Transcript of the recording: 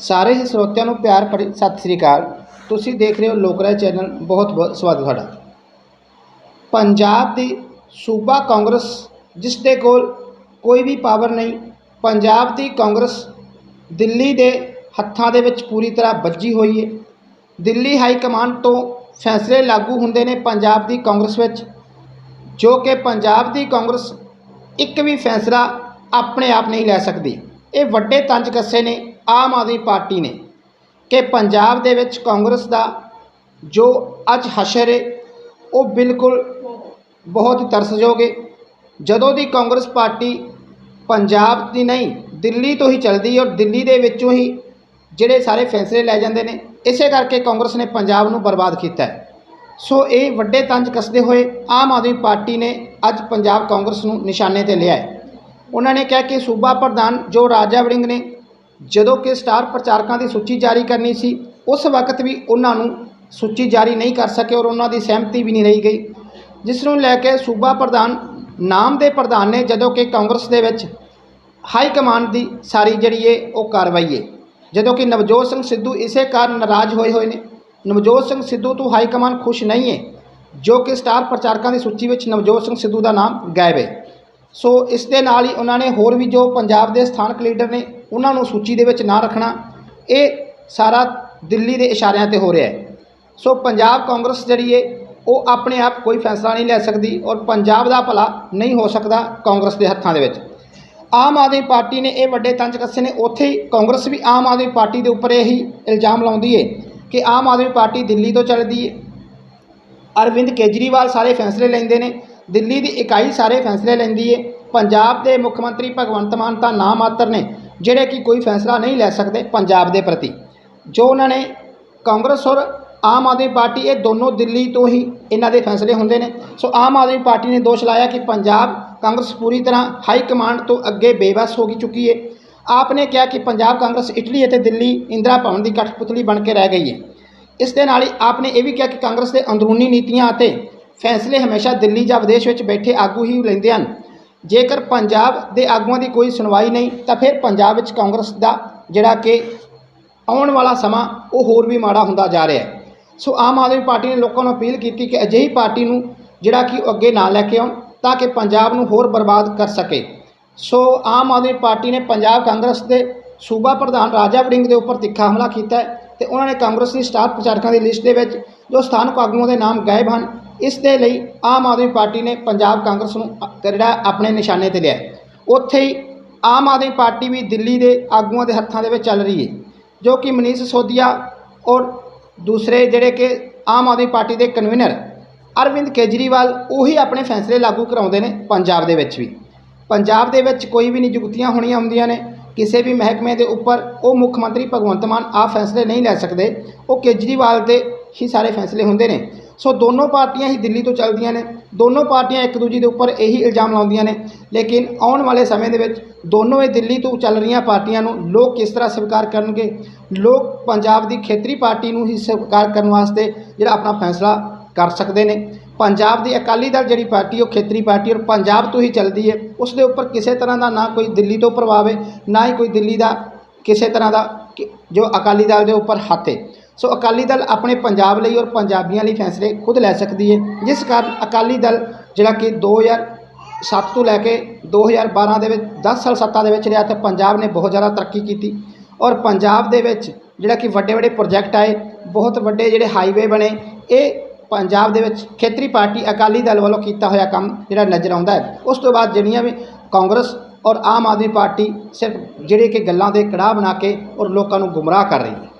ਸਾਰੇ ਹੀ ਸਰੋਤਿਆਂ ਨੂੰ ਪਿਆਰ ਭਰੀ ਸਤਿ ਸ੍ਰੀ ਅਕਾਲ। ਤੁਸੀਂ ਦੇਖ ਰਹੇ ਹੋ ਲੋਕਰਾਜ ਚੈਨਲ, ਬਹੁਤ ਬਹੁਤ ਸਵਾਗਤ ਤੁਹਾਡਾ। ਪੰਜਾਬ ਦੀ ਸੂਬਾ ਕਾਂਗਰਸ, ਜਿਸ ਦੇ ਕੋਲ ਕੋਈ ਵੀ ਪਾਵਰ ਨਹੀਂ, ਪੰਜਾਬ ਦੀ ਕਾਂਗਰਸ ਦਿੱਲੀ ਦੇ ਹੱਥਾਂ ਦੇ ਵਿੱਚ ਪੂਰੀ ਤਰ੍ਹਾਂ ਵੱਜੀ ਹੋਈ ਹੈ। ਦਿੱਲੀ ਹਾਈ ਕਮਾਂਡ ਤੋਂ ਫੈਸਲੇ ਲਾਗੂ ਹੁੰਦੇ ਨੇ ਪੰਜਾਬ ਦੀ ਕਾਂਗਰਸ ਵਿੱਚ, ਜੋ ਕਿ ਪੰਜਾਬ ਦੀ ਕਾਂਗਰਸ ਇੱਕ ਵੀ ਫੈਸਲਾ ਆਪਣੇ ਆਪ ਨਹੀਂ ਲੈ ਸਕਦੀ। ਇਹ ਵੱਡੇ ਤੰਜ ਕੱਸੇ ਨੇ। ਆਮ ਆਦਮੀ ਪਾਰਟੀ ਨੇ ਕਿ ਪੰਜਾਬ ਦੇ ਵਿੱਚ ਕਾਂਗਰਸ ਦਾ ਜੋ ਅੱਜ ਹਸ਼ਰ ਹੈ ਉਹ ਬਿਲਕੁਲ ਬਹੁਤ ਹੀ ਤਰਸਯੋਗ ਹੈ ਜਦੋਂ ਦੀ ਕਾਂਗਰਸ ਪਾਰਟੀ ਪੰਜਾਬ ਦੀ ਨਹੀਂ, ਦਿੱਲੀ ਤੋਂ ਹੀ ਚੱਲਦੀ ਔਰ ਦਿੱਲੀ ਦੇ ਵਿੱਚੋਂ ਹੀ ਜਿਹੜੇ ਸਾਰੇ ਫੈਸਲੇ ਲੈ ਜਾਂਦੇ ਨੇ, ਇਸੇ ਕਰਕੇ ਕਾਂਗਰਸ ਨੇ ਪੰਜਾਬ ਨੂੰ ਬਰਬਾਦ ਕੀਤਾ ਹੈ। ਸੋ ਇਹ ਵੱਡੇ ਤੰਜ ਕੱਸਦੇ ਹੋਏ ਆਮ ਆਦਮੀ ਪਾਰਟੀ ਨੇ ਅੱਜ ਪੰਜਾਬ ਕਾਂਗਰਸ ਨੂੰ ਨਿਸ਼ਾਨੇ ਤੇ ਲਿਆ ਹੈ। ਉਹਨਾਂ ਨੇ ਕਿਹਾ ਕਿ ਸੂਬਾ ਪ੍ਰਧਾਨ ਜੋ ਰਾਜਾ ਵੜਿੰਗ ਨੇ ਜਦੋਂ ਕਿ ਸਟਾਰ ਪ੍ਰਚਾਰਕਾਂ ਦੀ ਸੂਚੀ ਜਾਰੀ ਕਰਨੀ ਸੀ, ਉਸ ਵਕਤ ਵੀ ਉਹਨਾਂ ਨੂੰ ਸੂਚੀ ਜਾਰੀ ਨਹੀਂ ਕਰ ਸਕੇ ਔਰ ਉਹਨਾਂ ਦੀ ਸਹਿਮਤੀ ਵੀ ਨਹੀਂ ਰਹੀ ਗਈ। ਜਿਸ ਨੂੰ ਲੈ ਕੇ ਸੂਬਾ ਪ੍ਰਧਾਨ ਨਾਮ ਦੇ ਪ੍ਰਧਾਨ ਨੇ ਜਦੋਂ ਕਿ ਕਾਂਗਰਸ ਦੇ ਵਿੱਚ ਹਾਈ ਕਮਾਂਡ ਦੀ ਸਾਰੀ ਜਿਹੜੀ ਹੈ ਉਹ ਕਾਰਵਾਈ ਹੈ ਜਦੋਂ ਕਿ ਨਵਜੋਤ ਸਿੰਘ ਸਿੱਧੂ ਇਸੇ ਕਾਰਨ ਨਾਰਾਜ਼ ਹੋਏ ਹੋਏ ਨੇ। ਨਵਜੋਤ ਸਿੰਘ ਸਿੱਧੂ ਤੋਂ ਹਾਈ ਕਮਾਂਡ ਖੁਸ਼ ਨਹੀਂ ਹੈ ਜੋ ਕਿ ਸਟਾਰ ਪ੍ਰਚਾਰਕਾਂ ਦੀ ਸੂਚੀ ਵਿੱਚ ਨਵਜੋਤ ਸਿੰਘ ਸਿੱਧੂ ਦਾ ਨਾਮ ਗਾਇਬ ਹੈ ਸੋ ਇਸ ਦੇ ਨਾਲ ਹੀ ਉਹਨਾਂ ਨੇ ਹੋਰ ਵੀ ਜੋ ਪੰਜਾਬ ਦੇ ਸਥਾਨਕ ਲੀਡਰ ਨੇ ਉਹਨਾਂ ਨੂੰ ਸੂਚੀ ਦੇ ਵਿੱਚ ਨਾ ਰੱਖਣਾ, ਇਹ ਸਾਰਾ ਦਿੱਲੀ ਦੇ ਇਸ਼ਾਰਿਆਂ ਤੇ ਹੋ ਰਿਹਾ ਹੈ। ਸੋ ਪੰਜਾਬ ਕਾਂਗਰਸ ਜਿਹੜੀ ਹੈ, ਉਹ ਆਪਣੇ ਆਪ ਕੋਈ ਫੈਸਲਾ ਨਹੀਂ ਲੈ ਸਕਦੀ ਔਰ ਪੰਜਾਬ ਦਾ ਭਲਾ ਨਹੀਂ ਹੋ ਸਕਦਾ ਕਾਂਗਰਸ ਦੇ ਹੱਥਾਂ ਦੇ ਵਿੱਚ। ਆਮ ਆਦਮੀ ਪਾਰਟੀ ਨੇ ਇਹ ਵੱਡੇ ਤੰਜ ਕੱਸੇ ਨੇ, ਉੱਥੇ ਹੀ ਕਾਂਗਰਸ ਵੀ ਆਮ ਆਦਮੀ ਪਾਰਟੀ ਦੇ ਉੱਪਰ ਇਹੀ ਇਲਜ਼ਾਮ ਲਾਉਂਦੀ ਹੈ ਕਿ ਆਮ ਆਦਮੀ ਪਾਰਟੀ ਦਿੱਲੀ ਤੋਂ ਚੱਲਦੀ ਹੈ। ਅਰਵਿੰਦ ਕੇਜਰੀਵਾਲ ਸਾਰੇ ਫੈਸਲੇ ਲੈਂਦੇ ਨੇ, ਦਿੱਲੀ ਦੀ ਇਕਾਈ ਸਾਰੇ ਫੈਸਲੇ ਲੈਂਦੀ ਹੈ। ਪੰਜਾਬ ਦੇ ਮੁੱਖ ਮੰਤਰੀ ਭਗਵੰਤ ਮਾਨ ਤਾਂ ਨਾ ਮਾਤਰ ਨੇ ਜਿਹੜੇ ਕਿ ਕੋਈ ਫੈਸਲਾ ਨਹੀਂ ਲੈ ਸਕਦੇ ਪੰਜਾਬ ਦੇ ਪ੍ਰਤੀ। ਜੋ ਉਹਨਾਂ ਨੇ ਕਾਂਗਰਸ ਔਰ ਆਮ ਆਦਮੀ ਪਾਰਟੀ, ਇਹ ਦੋਨੋਂ ਦਿੱਲੀ ਤੋਂ ਹੀ ਇਹਨਾਂ ਦੇ ਫੈਸਲੇ ਹੁੰਦੇ ਨੇ। ਸੋ ਆਮ ਆਦਮੀ ਪਾਰਟੀ ਨੇ ਦੋਸ਼ ਲਾਇਆ ਕਿ ਪੰਜਾਬ ਕਾਂਗਰਸ ਪੂਰੀ ਤਰ੍ਹਾਂ ਹਾਈ ਕਮਾਂਡ ਤੋਂ ਅੱਗੇ ਬੇਵਸ ਹੋ ਗਈ ਚੁੱਕੀ ਹੈ। ਆਪ ਨੇ ਕਿਹਾ ਕਿ ਪੰਜਾਬ ਕਾਂਗਰਸ ਇਟਲੀ ਅਤੇ ਦਿੱਲੀ ਇੰਦਰਾ ਭਵਨ ਦੀ ਕਠਪੁਤਲੀ ਬਣ ਕੇ ਰਹਿ ਗਈ ਹੈ। ਇਸ ਦੇ ਨਾਲ ਹੀ ਆਪ ਨੇ ਇਹ ਵੀ ਕਿਹਾ ਕਿ ਕਾਂਗਰਸ ਦੇ ਅੰਦਰੂਨੀ ਨੀਤੀਆਂ ਅਤੇ ਫੈਸਲੇ ਹਮੇਸ਼ਾ ਦਿੱਲੀ ਜਾਂ ਵਿਦੇਸ਼ ਵਿੱਚ ਬੈਠੇ ਆਗੂ ਹੀ ਲੈਂਦੇ ਹਨ। ਜੇਕਰ ਪੰਜਾਬ ਦੇ ਆਗੂਆਂ ਦੀ ਕੋਈ ਸੁਣਵਾਈ ਨਹੀਂ, ਤਾਂ ਫਿਰ ਪੰਜਾਬ ਵਿੱਚ ਕਾਂਗਰਸ ਦਾ ਜਿਹੜਾ ਕਿ ਆਉਣ ਵਾਲਾ ਸਮਾਂ, ਉਹ ਹੋਰ ਵੀ ਮਾੜਾ ਹੁੰਦਾ ਜਾ ਰਿਹਾ ਹੈ। ਸੋ ਆਮ ਆਦਮੀ ਪਾਰਟੀ ਨੇ ਲੋਕਾਂ ਨੂੰ ਅਪੀਲ ਕੀਤੀ ਕਿ ਅਜਿਹੀ ਪਾਰਟੀ ਨੂੰ ਜਿਹੜਾ ਕਿ ਉਹ ਅੱਗੇ ਨਾ ਲੈ ਕੇ ਆਉਣ, ਤਾਂ ਕਿ ਪੰਜਾਬ ਨੂੰ ਹੋਰ ਬਰਬਾਦ ਕਰ ਸਕੇ। ਸੋ ਆਮ ਆਦਮੀ ਪਾਰਟੀ ਨੇ ਪੰਜਾਬ ਕਾਂਗਰਸ ਦੇ ਸੂਬਾ ਪ੍ਰਧਾਨ ਰਾਜਾ ਵੜਿੰਗ ਦੇ ਉੱਪਰ ਤਿੱਖਾ ਹਮਲਾ ਕੀਤਾ ਹੈ ਤੇ ਉਹਨਾਂ ਨੇ ਕਾਂਗਰਸ ਦੀ ਸਟਾਰ ਪ੍ਰਚਾਰਕਾਂ ਦੀ ਲਿਸਟ ਦੇ ਵਿੱਚ ਜੋ ਸਥਾਨਕ ਆਗੂਆਂ ਦੇ ਨਾਮ ਗਾਇਬ ਹਨ ਇਸ ਦੇ ਲਈ ਆਮ ਆਦਮੀ ਪਾਰਟੀ ਨੇ ਪੰਜਾਬ ਕਾਂਗਰਸ ਨੂੰ ਜਿਹੜਾ ਆਪਣੇ ਨਿਸ਼ਾਨੇ ਤੇ ਲਿਆ ਉੱਥੇ ਹੀ ਆਮ ਆਦਮੀ ਪਾਰਟੀ ਵੀ ਦਿੱਲੀ ਦੇ ਆਗੂਆਂ ਦੇ ਹੱਥਾਂ ਦੇ ਵਿੱਚ ਚੱਲ ਰਹੀ ਹੈ, ਜੋ ਕਿ ਮਨੀਸ਼ ਸੋਦੀਆ ਔਰ ਦੂਸਰੇ ਜਿਹੜੇ ਕਿ ਆਮ ਆਦਮੀ ਪਾਰਟੀ ਦੇ ਕਨਵੀਨਰ ਅਰਵਿੰਦ ਕੇਜਰੀਵਾਲ ਉਹੀ ਆਪਣੇ ਫੈਸਲੇ ਲਾਗੂ ਕਰਾਉਂਦੇ ਨੇ ਪੰਜਾਬ ਦੇ ਵਿੱਚ ਵੀ। ਪੰਜਾਬ ਦੇ ਵਿੱਚ ਕੋਈ ਵੀ ਨਿਯੁਕਤੀਆਂ ਹੋਣੀਆਂ ਹੁੰਦੀਆਂ ਨੇ, ਕਿਸੇ ਵੀ ਮਹਿਕਮੇ ਦੇ ਉੱਪਰ ਉਹ ਮੁੱਖ ਮੰਤਰੀ ਭਗਵੰਤ ਮਾਨ ਆਪ ਫੈਸਲੇ ਨਹੀਂ ਲੈ ਸਕਦੇ, ਉਹ ਕੇਜਰੀਵਾਲ ਦੇ ਹੀ ਸਾਰੇ ਫੈਸਲੇ ਹੁੰਦੇ ਨੇ। ਸੋ ਦੋਨੋਂ ਪਾਰਟੀਆਂ ਹੀ ਦਿੱਲੀ ਤੋਂ ਚੱਲਦੀਆਂ ਨੇ। ਦੋਨੋਂ ਪਾਰਟੀਆਂ ਇੱਕ ਦੂਜੀ ਦੇ ਉੱਪਰ ਇਹੀ ਇਲਜ਼ਾਮ ਲਾਉਂਦੀਆਂ ਨੇ। ਲੇਕਿਨ ਆਉਣ ਵਾਲੇ ਸਮੇਂ ਦੇ ਵਿੱਚ ਦੋਨੋਂ ਇਹ ਦਿੱਲੀ ਤੋਂ ਚੱਲ ਰਹੀਆਂ ਪਾਰਟੀਆਂ ਨੂੰ ਲੋਕ ਕਿਸ ਤਰ੍ਹਾਂ ਸਵੀਕਾਰ ਕਰਨਗੇ? ਲੋਕ ਪੰਜਾਬ ਦੀ ਖੇਤਰੀ ਪਾਰਟੀ ਨੂੰ ਹੀ ਸਵੀਕਾਰ ਕਰਨ ਵਾਸਤੇ ਜਿਹੜਾ ਆਪਣਾ ਫੈਸਲਾ ਕਰ ਸਕਦੇ ਨੇ। ਪੰਜਾਬ ਦੀ ਅਕਾਲੀ ਦਲ ਜਿਹੜੀ ਪਾਰਟੀ, ਉਹ ਖੇਤਰੀ ਪਾਰਟੀ ਔਰ ਪੰਜਾਬ ਤੋਂ ਹੀ ਚੱਲਦੀ ਹੈ। ਉਸ ਦੇ ਉੱਪਰ ਕਿਸੇ ਤਰ੍ਹਾਂ ਦਾ ਨਾ ਕੋਈ ਦਿੱਲੀ ਤੋਂ ਪ੍ਰਭਾਵ ਹੈ, ਨਾ ਹੀ ਕੋਈ ਦਿੱਲੀ ਦਾ ਕਿਸੇ ਤਰ੍ਹਾਂ ਦਾ ਜੋ ਅਕਾਲੀ ਦਲ ਦੇ ਉੱਪਰ ਹੱਥ ਹੈ। ਸੋ ਅਕਾਲੀ ਦਲ ਆਪਣੇ ਪੰਜਾਬ ਲਈ ਔਰ ਪੰਜਾਬੀਆਂ ਲਈ ਫੈਸਲੇ ਖੁਦ ਲੈ ਸਕਦੀ ਹੈ। ਜਿਸ ਕਾਰਨ ਅਕਾਲੀ ਦਲ ਜਿਹੜਾ ਕਿ 2007 ਤੋਂ ਲੈ ਕੇ 2012 ਦੇ ਵਿੱਚ 10 ਸਾਲ ਸੱਤਾ ਦੇ ਵਿੱਚ ਰਿਹਾ ਤੇ ਪੰਜਾਬ ਨੇ ਬਹੁਤ ਜ਼ਿਆਦਾ ਤਰੱਕੀ ਕੀਤੀ ਔਰ ਪੰਜਾਬ ਦੇ ਵਿੱਚ ਜਿਹੜਾ ਕਿ ਵੱਡੇ ਵੱਡੇ ਪ੍ਰੋਜੈਕਟ ਆਏ, ਬਹੁਤ ਵੱਡੇ ਜਿਹੜੇ ਹਾਈਵੇ ਬਣੇ, ਇਹ ਪੰਜਾਬ ਦੇ ਵਿੱਚ ਖੇਤਰੀ ਪਾਰਟੀ ਅਕਾਲੀ ਦਲ ਵੱਲੋਂ ਕੀਤਾ ਹੋਇਆ ਕੰਮ ਜਿਹੜਾ ਨਜ਼ਰ ਆਉਂਦਾ ਹੈ। ਉਸ ਤੋਂ ਬਾਅਦ ਜਿਹੜੀਆਂ ਵੀ ਕਾਂਗਰਸ ਔਰ ਆਮ ਆਦਮੀ ਪਾਰਟੀ ਸਿਰਫ ਜਿਹੜੇ ਕਿ ਗੱਲਾਂ ਦੇ ਕੜਾਹ ਬਣਾ ਕੇ ਔਰ ਲੋਕਾਂ ਨੂੰ ਗੁੰਮਰਾਹ ਕਰ ਰਹੀ ਹੈ।